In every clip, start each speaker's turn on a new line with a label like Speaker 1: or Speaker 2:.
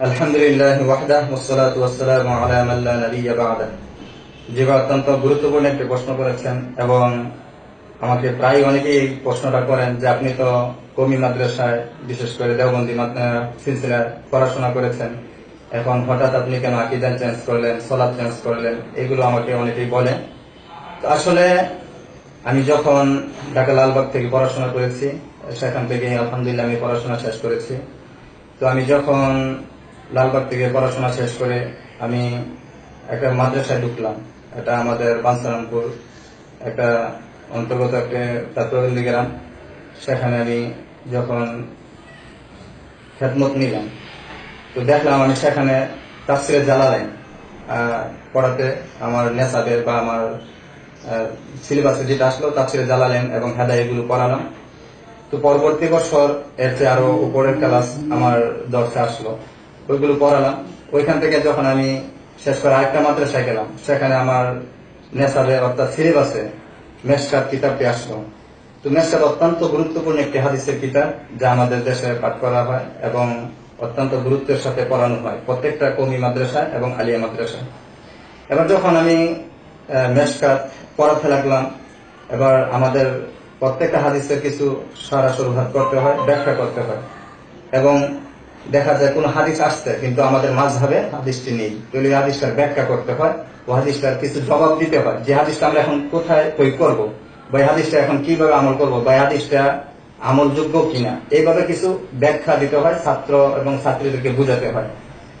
Speaker 1: আলহামদুলিল্লাহ ওয়াহদাহ ওয়াসসালাতু ওয়াসসালামু আলা মান লা নাবিয়্যা বা'দা। যেটা অত্যন্ত গুরুত্বপূর্ণ একটি প্রশ্ন করেছেন এবং আমাকে প্রায় অনেকেই প্রশ্নটা করেন যে আপনি তো কমি মাদ্রাসায়, বিশেষ করে দেওবন্দি সিলসিলায় পড়াশোনা করেছেন। এখন হঠাৎ আপনি কেন আকিদান চেঞ্জ করলেন সলাদ চেঞ্জ করলেন, এগুলো আমাকে অনেকেই বলেন। তো আসলে আমি যখন ঢাকা লালবাগ থেকে পড়াশোনা করেছি, সেখান থেকে আলহামদুলিল্লাহ আমি পড়াশোনা শেষ করেছি। তো আমি যখন লালবাগ থেকে পড়াশোনা শেষ করে আমি একটা মাদ্রাসায় ঢুকলাম। এটা আমাদের বাঞ্ছারামপুর একটা অন্তর্গত একটা তাত্ত্ববন্দি গ্রাম। সেখানে আমি যখন খেদমত নিলাম তো দেখলাম আমি সেখানে তাফসিরে আহ, পড়াতে আমার নেশাদের বা আমার সিলেবাসে যেটা আসলো তাফসিরে জ্বালালেন এবং হেদা এগুলো পড়ালাম। তো পরবর্তী বছর এর চেয়ে আরও উপরের ক্লাস আমার দর্শে আসলো। ওইগুলো পড়ালাম। ওইখান থেকে যখন আমি শেষ করে আরেকটা মাদ্রাসায় গেলাম সেখানে আমার নেশাবে অর্থাৎ সিলেবাসে মেসকাত কিতাবটি আসলো। তো মেসকাত অত্যন্ত গুরুত্বপূর্ণ একটি হাদিসের কিতাব যা আমাদের দেশে পাঠ করা হয় এবং অত্যন্ত গুরুত্বের সাথে পড়ানো হয় প্রত্যেকটা কমি মাদ্রাসা এবং আলিয়া মাদ্রাসা এবার যখন আমি আহ, মেশকাত পড়াতে লাগলাম এবার আমাদের প্রত্যেকটা হাদিসের কিছু সারা সরুভাত করতে হয় ব্যাখ্যা করতে হয়। এবং দেখা যায় কোন হাদিস আসছে, কিন্তু আমাদের মাঝভাবে হাদিসটি নেই। তাহলে হাদিসটার ব্যাখ্যা করতে হয়, ও হাদিসটার কিছু জবাব দিতে হয়, যে হাদিসটা আমরা এখন কোথায় প্রয়োগ করব, বা হাদিসটা এখন কীভাবে আমল করব, বা হাদিসটা আমলযোগ্য কিনা। এইভাবে কিছু ব্যাখ্যা দিতে হয়, ছাত্র এবং ছাত্রীদেরকে বুঝাতে হয়,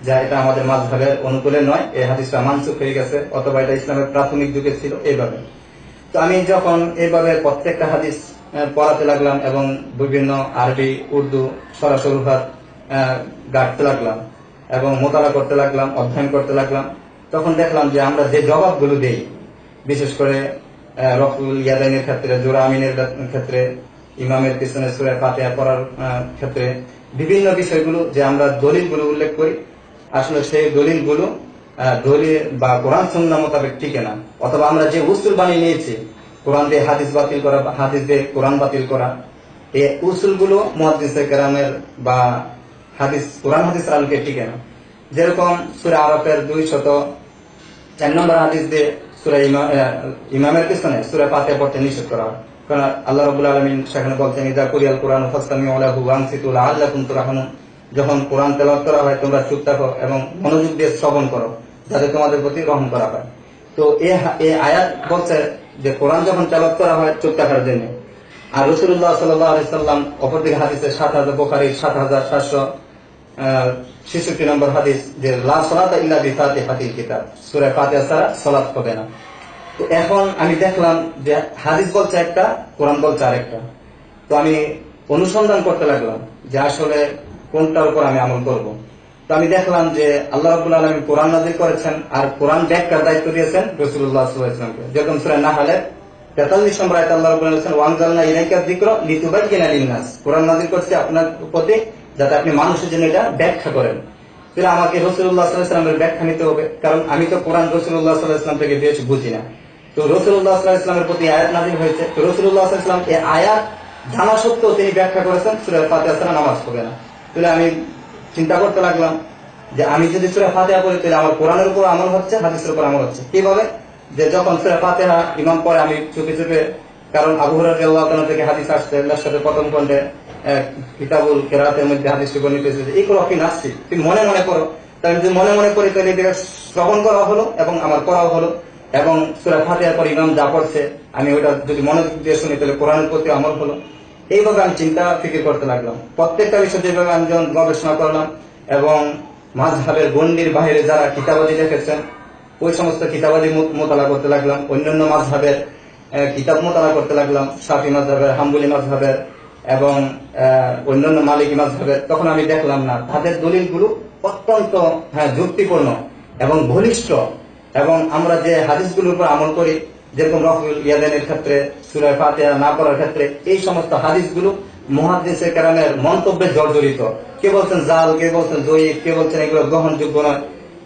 Speaker 1: যা এটা আমাদের মাঝভাবের অনুকূলে নয়, এই হাদিসটা মানসুখ হয়ে গেছে, অথবা এটা ইসলামের প্রাথমিক যুগে ছিল এইভাবে। তো আমি যখন এইভাবে প্রত্যেকটা হাদিস পড়াতে লাগলাম এবং বিভিন্ন আরবি, উর্দু, সরাসরি গাঁটতে লাগলাম এবং মোতালা করতে লাগলাম, অধ্যয়ন করতে লাগলাম। তখন দেখলাম যে আমরা যে জবাবগুলো দেই, বিশেষ করে রফুল ইয়াদাইনের ক্ষেত্রে জোরা আমিনের ক্ষেত্রে, ইমামের পিছনে সুরে ফাতেহা পড়ার ক্ষেত্রে বিভিন্ন বিষয়গুলো যে আমরা দলিলগুলো উল্লেখ করি, আসলে সেই দলিলগুলো দলিল বা কোরআন সন্না মোতাবেক ঠিক না। অথবা আমরা যে উসুল বানিয়ে নিয়েছি, কোরআন দিয়ে হাদিস বাতিল করা, হাদিস দিয়ে কোরআন বাতিল করা এই উসুলগুলো মহাদিসে কেরামের বা হাদিস, কোরআন হাদিস আলোকে টিকে না যেরকম সুরে আরবের দুই শত চার নম্বর হাদিস দিয়ে সুরে ইমামের পিছনে সুরে পাতে পড়তে নিষেধ করা হয়। কারণ আল্লাহ রবুল আলমিন সেখানে বলছেন, ইদা কুরিয়াল কোরআন ফাস্তামি আলাহু ওয়াংসিতুল আল্লাকুম তুরাহানুন যখন কোরআন তেলাওয়াত করা হয়, তোমরা চুপ থাকো এবং মনোযোগ দিয়ে শ্রবণ করো, যাতে তোমাদের প্রতি গ্রহণ করা হয়। তো এ আয়াত বলছে যে, কোরআন যখন তেলাওয়াত করা হয়, চুপ থাকার জন্য। আর রসুল্লাহ সাল্লাম অপরদিকে হাদিসে সাত হাজার বোখারি, সাত হাজার সাতশো ছেষট্টি নম্বর হাদিস, যে লা সলাত ইল্লা বিফাতে হাতিল কিতাব। সুরে ফাতিহা ছাড়া সলাত হবে না। তো এখন আমি দেখলাম যে হাদিস বলছে একটা, কোরআন বলছে আরেকটা। তো আমি অনুসন্ধান করতে লাগলাম যে আসলে কোনটার উপর আমি আমল করব। তো আমি দেখলাম যে আল্লাহ রাবুল আলমী কোরআন নাজির করেছেন আর কোরআন ব্যাখ্যার দায়িত্ব দিয়েছেন রসুল্লাহ সাল্লাহামকে যেরকম সুরে না হলে তেতাল্লিশ নম্বর আয়তে আল্লাহ রাবুল বলেছেন ওয়াংজালনা ইলাইকা যিকর লিতুবাই কিনা লিন্নাস। কোরআন নাজির করছে আপনার প্রতি যাতে আপনি মানুষের জন্য এটা ব্যাখ্যা করেন। তাহলে আমাকে রসুল্লাহ সাল্লাহামের ব্যাখ্যা নিতে হবে, কারণ আমি তো কোরআন রসুল্লাহ সাল্লাহ ইসলাম থেকে বেশ বুঝি না। তো রসুল্লাহ সাল্লাহ ইসলামের প্রতি আয়াত নাজির হয়েছে। তো রসুল্লাহ ইসলাম এই আয়াত জানা সত্ত্বেও তিনি ব্যাখ্যা করেছেন, সুরে ফাতিহা ছাড়া নামাজ হবে না। তাহলে আমি চিন্তা করতে লাগলাম যে আমি যদি সুরে ফাতিহা পড়ি, তাহলে আমার কোরআনের উপর আমল হচ্ছে, হাদিসের উপর আমল হচ্ছে। কীভাবে? যে যখন সুরে ফাতিহা ইমাম পরে আমি চুপে চুপে কারণ আবু থেকে হাদিস আসছে এর সাথে প্রথম আহ, কিতাবুল কেরাতের মধ্যে হাদিসটি বর্ণিত হয়েছে এই করো কি নাচছি। তুমি মনে মনে করো তাই যদি মনে মনে করি তাহলে এটাকে শ্রবণ করা হলো এবং আমার করাও হলো। এবং সুরা ফাতিহার পর ইমাম যা পড়ছে আমি ওটা যদি মনোযোগ দিয়ে শুনি তাহলে কোরআনের প্রতি আমল হলো। এইভাবে আমি চিন্তা ফিকির করতে লাগলাম। প্রত্যেকটা বিষয় যেভাবে আমি যখন গবেষণা করলাম এবং মাঝহাবের গণ্ডির বাইরে যারা কিতাবাদি লিখেছেন ওই সমস্ত কিতাবাদি মোতালা করতে লাগলাম। অন্যান্য মাঝহাবের কিতাব মোতালা করতে লাগলাম, সাফি মাঝহাবের হাম্বুলি মাঝহাবের এবং অন্যান্য মালিকী মাঝহাবের তখন আমি দেখলাম না, তাদের দলিলগুলো অত্যন্ত হ্যাঁ যুক্তিপূর্ণ এবং ঘনিষ্ঠ এবং আমরা যে হাদিসগুলোর উপর আমল করি, যেরকম রফুল ইয়াদানের ক্ষেত্রে সুরায় ফাতিহা না পড়ার ক্ষেত্রে, এই সমস্ত হাদিসগুলো মহাদিসের কারণের মন্তব্যে জর্জরিত। কে বলছেন জাল, কে বলছেন জয়ীব কে বলছেন এগুলো গ্রহণযোগ্য নয়।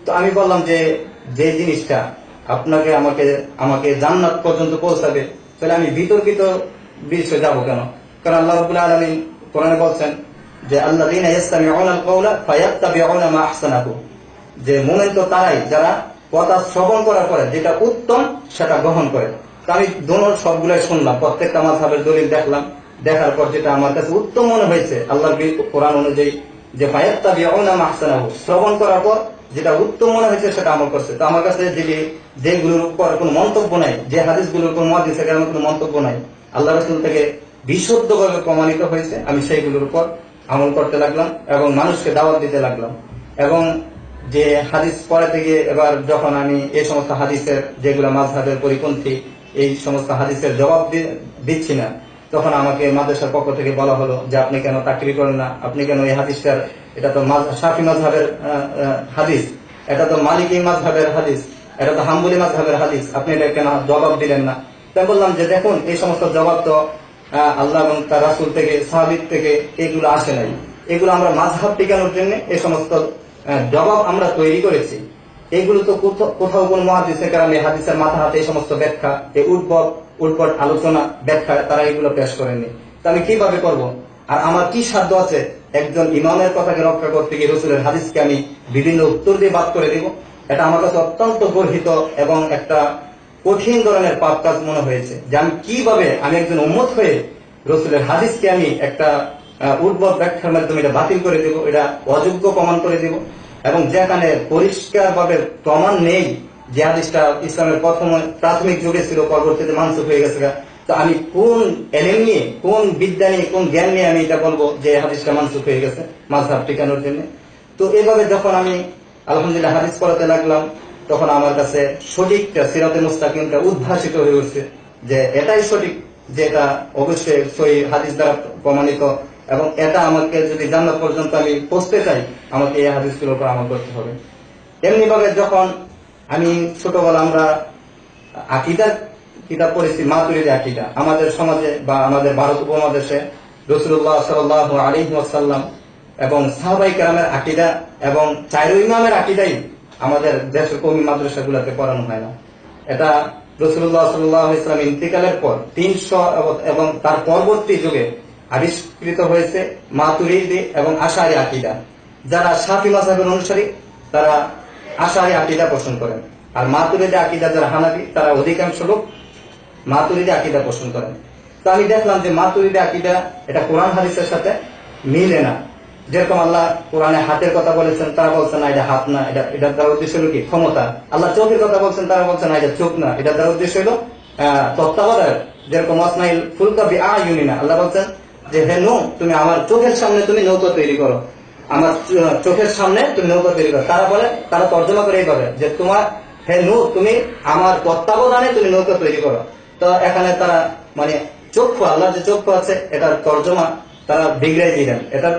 Speaker 1: তো আমি বললাম যে যে জিনিসটা আপনাকে আমাকে আমাকে জান্নাত পর্যন্ত পৌঁছাবে। তাহলে আমি বিতর্কিত বিষয়ে যাব কেন? কারণ আল্লাহ রবুল্লাহ আলমী কোরআনে বলছেন যে, আল্লাযীনা ইয়াসতামিউনা আল কাওলা ফায়াত্তাবিউনা মা আহসানাহু যে মুমিন তো তারাই, যারা কথা শ্রবণ করার পরে যেটা উত্তম সেটা গ্রহণ করে। আমি দোনোর সবগুলাই শুনলাম, প্রত্যেকটা মাযহাবের দলিল দেখলাম। দেখার পর যেটা আমার কাছে উত্তম মনে হয়েছে আল্লাহ কোরআন অনুযায়ী যে, ফায়াত্তাবিউনা মা আহসানাহু শ্রবণ করার পর যেটা উত্তম মনে হয়েছে সেটা আমল করছে। তো আমার কাছে যে যেগুলোর উপর কোনো মন্তব্য নাই, যে হাদিসগুলোর কোনো মহাদিসে কারণে কোনো মন্তব্য নাই, আল্লাহ রসুল থেকে বিশুদ্ধভাবে প্রমাণিত হয়েছে, আমি সেইগুলোর উপর আমল করতে লাগলাম এবং মানুষকে দাওয়াত দিতে লাগলাম। এবং যে হাদিস পরে থেকে এবার যখন আমি এই সমস্ত হাদিসের যেগুলো মাঝহাবের পরিপন্থী, এই সমস্ত হাদিসের জবাব দিচ্ছি না তখন আমাকে মাদ্রাসার পক্ষ থেকে বলা হলো যে আপনি কেন চাকরি করেন না? আপনি কেন এই হাদিসটার এটা তো আহ, আহ, হাদিস। এটা তো মালিক মালিকি মাঝহাবের হাদিস। এটা তো হাম্বুলি মাঝহাবের হাদিস। আপনি এটা কেন জবাব দিলেন না? তাই বললাম যে দেখুন এই সমস্ত জবাব তো আল্লাহ এবং তার রাসুল থেকে সাহাবিদ থেকে এগুলো আসে নাই। এগুলো আমরা মাঝহাব টিকানোর জন্য এই সমস্ত জবাব আমরা তৈরি করেছি। এগুলো তো কোথাও কোন মহাদিসের কারণে হাদিসের মাথা হাতে এই সমস্ত ব্যাখ্যা এই উদ্ভব উদ্ভট আলোচনা ব্যাখ্যা তারা এগুলো পেশ করেননি। তা আমি কীভাবে করব? আর আমার কি সাধ্য আছে একজন ইমামের কথাকে রক্ষা করতে গিয়ে রসুলের হাদিসকে আমি বিভিন্ন উত্তর দিয়ে বাদ করে দিব? এটা আমার কাছে অত্যন্ত গর্হিত এবং একটা কঠিন ধরনের পাপ কাজ মনে হয়েছে যে আমি কীভাবে আমি একজন উম্মত হয়ে রসুলের হাদিসকে আমি একটা উদ্ভব ব্যাখ্যার মাধ্যমে এটা বাতিল করে দেব, এটা অযোগ্য প্রমাণ করে দেব। এবং যেখানে পরিষ্কারভাবে প্রমাণ নেই যে হাদিসটা ইসলামের প্রথম প্রাথমিক যুগে ছিল, পরবর্তীতে মানসুখ হয়ে গেছে তো আমি কোন এলেম নিয়ে, কোন বিদ্যা নিয়ে, কোন জ্ঞান নিয়ে আমি এটা বলব যে হাদিসটা মানসুখ হয়ে গেছে মাঝহাব টিকানোর জন্য। তো এভাবে যখন আমি আলহামদুলিল্লাহ হাদিস পড়াতে লাগলাম, তখন আমার কাছে সঠিকটা সিরাতে মুস্তাকিমটা উদ্ভাসিত হয়ে উঠছে যে এটাই সঠিক যে এটা অবশ্যই সহি হাদিস দ্বারা প্রমাণিত এবং এটা আমাকে যদি জানা পর্যন্ত আমি পৌঁছতে চাই, আমাকে এই হাদিসগুলোর উপর আমল করতে হবে। এমনিভাবে যখন আমি ছোটবেলা আমরা আকিদার কিতাব পড়েছি মাতুরিদ আকিদা। আমাদের সমাজে বা আমাদের ভারত উপমহাদেশে রসুল্লাহ সাল আলী এবং সাহাবাই কেরামের আকিদা এবং চাইরু ইমামের আকিদাই আমাদের দেশের কমি মাদ্রাসাগুলোতে পড়ানো হয় না। এটা রসুল্লাহ সাল্লাহ ইসলাম ইন্তিকালের পর তিনশো এবং তার পরবর্তী যুগে আবিষ্কৃত হয়েছে মাতুরিদি এবং আশারি আকিদা। যারা সাফি মাসাহের অনুসারী, তারা আশারি আকিদা পোষণ করেন। আর মাতুরিদি আকিদা যারা হানাবি তারা অধিকাংশ লোক মাতুরিদি আকিদা পোষণ করেন। তো আমি দেখলাম যে মাতুরিদি আকিদা, এটা কোরআন হাদিসের সাথে মিলে না। যেরকম আল্লাহ কোরআনে হাতের কথা বলেছেন, তারা বলছেন না, এটা হাত না, এটা, এটার দ্বারা উদ্দেশ্য হলো কি? ক্ষমতা। আল্লাহ চোখের কথা বলছেন, তারা বলছেন না, এটা চোখ না, এটার দ্বারা উদ্দেশ্য হলো তত্ত্বাবধায়ক। যেরকম আসমাইল ফুলকা বি আ ইউনিনা আল্লাহ বলছেন যে, হে নো তুমি আমার চোখের সামনে তুমি নৌকা তৈরি করো। আমার চোখের সামনে তুমি নৌকা তৈরি করো। তারা বলে, তারা তর্জমা করে যে তোমার, হে নু তুমি আমার তত্ত্বাবধানে তুমি নৌকা তৈরি করো। তো এখানে তারা মানে চক্ষু, আল্লাহর যে চক্ষু আছে, এটার তর্জমা তারা বিগড়াই দিলেন। এটার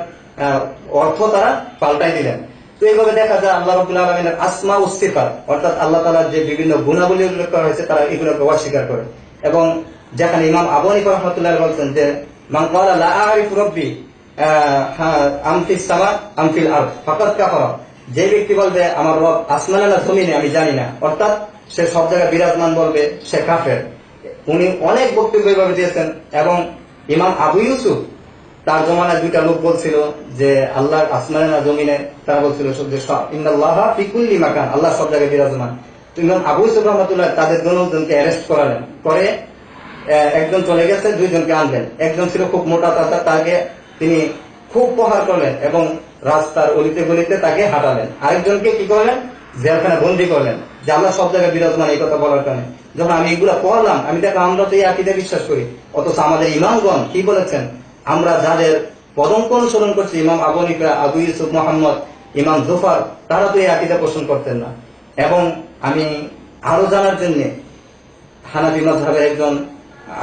Speaker 1: অর্থ তারা পাল্টাই দিলেন। তো এইভাবে দেখা যায় আল্লাহ রবুল্লা আলমিনের আসমা উস্তিফার অর্থাৎ আল্লাহ তালার যে বিভিন্ন গুণাবলী উল্লেখ করা হয়েছে, তারা এগুলোকে অস্বীকার করে। এবং যেখানে ইমাম আবু হানিফা রহমতুল্লাহ বলছেন যে, মান ক্বালা লা আরিফু রব্বি আমফিল যে ব্যক্তি বলবে আমার রব আসমানে না জমিনে আমি জানি না। অর্থাৎ সে সব জায়গায় বিরাজমান বলবে সে কাফের। উনি অনেক বক্তব্য এইভাবে দিয়েছেন এবং ইমাম আবু ইউসুফ তার জমানায় দুইটা লোক বলছিল যে আল্লাহ আসমানে না জমিনে তারা বলছিল ইন্দাল্লাহ মাকান আল্লাহ সব জায়গায় বিরাজমান। ইমাম আবু ইউসুফ রহমতুল্লাহ তাদের দুজনকে অ্যারেস্ট করালেন। করে আহ, একজন চলে গেছে দুইজনকে আনলেন। একজন ছিল খুব মোটা তাকে তিনি খুব প্রহার করলেন এবং রাস্তার অলিতে গলিতে তাকে হাঁটালেন। আরেকজনকে কি করলেন? জেলখানে বন্দি করলেন। যে আল্লাহ সব জায়গায় বিরাজমান, এই কথা বলার কারণে। যখন আমি এগুলো পড়লাম, আমি দেখলাম আমরা তো এই আকিদে বিশ্বাস করি। অথচ আমাদের ইমামগণ কি বলেছেন? আমরা যাদের পদঙ্ক অনুসরণ করছি, ইমাম আবু হানিফা, আবু ইউসুফ, মোহাম্মদ, ইমাম জুফার, তারা তো এই আকিদা পোষণ করতেন না। এবং আমি আরও জানার জন্য হানাফি mazহাবের একজন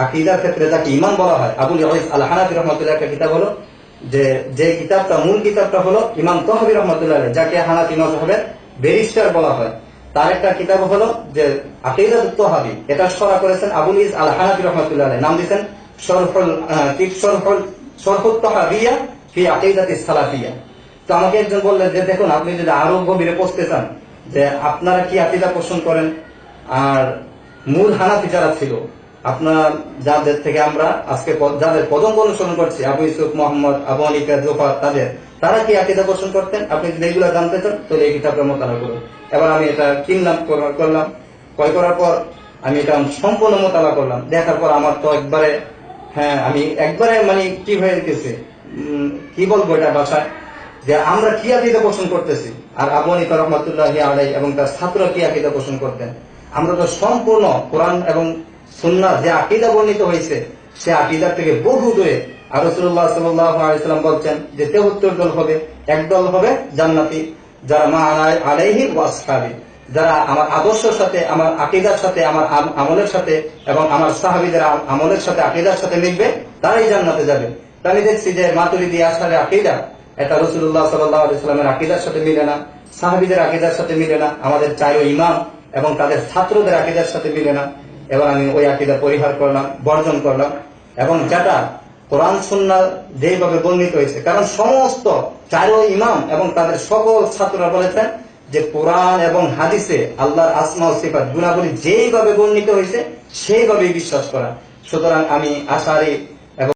Speaker 1: আকিদার ক্ষেত্রে যাকে ইমাম বলা হয় আবুল আল হানাফি রহমতুল্লাহ একটা কিতাব হলো, যে যে কিতাবটা মূল কিতাবটা হলো ইমাম তহবি রহমতুল্লাহ যাকে হানাফি mazহাবের ব্যারিস্টার বলা হয়। তার একটা কিতাব হলো যে আকিদাত তহাবি, এটা সরা করেছেন আবুল ইস আল হানাফি রহমতুল্লাহ নাম দিয়েছেন শরফুল শরফুত তহাবিয়া ফি আকিদাত সালাফিয়া। তো আমাকে একজন বললেন যে, দেখুন, আপনি যদি আরও গভীরে পৌঁছতে চান, যে আপনারা কি আকিদা পোষণ করেন? আর মূল হানাফি যারা ছিল আপনার যাদের থেকে আমরা আজকে যাদের পদঙ্গ অনুসরণ করছি, আবু ইউসুফ, মোহাম্মদ, আবু আলিকা জোফা তাদের, তারা কি আকিদা পোষণ করতেন? আপনি যদি এগুলো জানতে চান, তাহলে এই কিতাবটা মোতালা করুন। এবার আমি এটা কিনলাম করলাম। ক্রয় করার পর আমি এটা সম্পূর্ণ মোতালা করলাম। দেখার পর আমার তো একবারে হ্যাঁ আমি একবারে মানে কি হয়ে গেছে? কি বলব এটা বাসায় যে আমরা কি আকিদা পোষণ করতেছি? আর আবু হানিফা রহমতুল্লাহ আলাই এবং তার ছাত্র কি আকিদা পোষণ করতেন? আমরা তো সম্পূর্ণ কোরআন এবং সুন্নাহ যে আকিদা বর্ণিত হয়েছে, সে আকিদার থেকে বহু দূরে আর রসুল্লাহ সাল্লাম বলছেন যে তেহত্তর দল হবে, এক দল হবে জান্নাতি, যারা মা আলাই আলাইহি ওয়াসহাবি যারা আমার আদর্শের সাথে, আমার আকিদার সাথে, আমার আমলের সাথে এবং আমার সাহাবিদের আমলের সাথে, আকিদার সাথে মিলবে, তারাই জান্নাতে যাবে। আমি দেখছি যে মাতুরিদি আসারে আকিদা, এটা রসুল্লাহ সাল্লামের আকিদার সাথে মিলে না, সাহাবিদের আকিদার সাথে মিলে না, আমাদের চাই ইমাম এবং তাদের ছাত্রদের আকিদার সাথে মিলে না। এবং আমি ওই আকিদা পরিহার করলাম, বর্জন করলাম, এবং যেটা কোরআন সুন্না যেইভাবে বর্ণিত হয়েছে, কারণ সমস্ত চারো ইমাম এবং তাদের সকল ছাত্ররা বলেছেন যে কোরআন এবং হাদিসে আল্লাহর আসমা ও সিফাত গুণাবলী যেইভাবে বর্ণিত হয়েছে, সেইভাবেই বিশ্বাস করা। সুতরাং আমি আশারি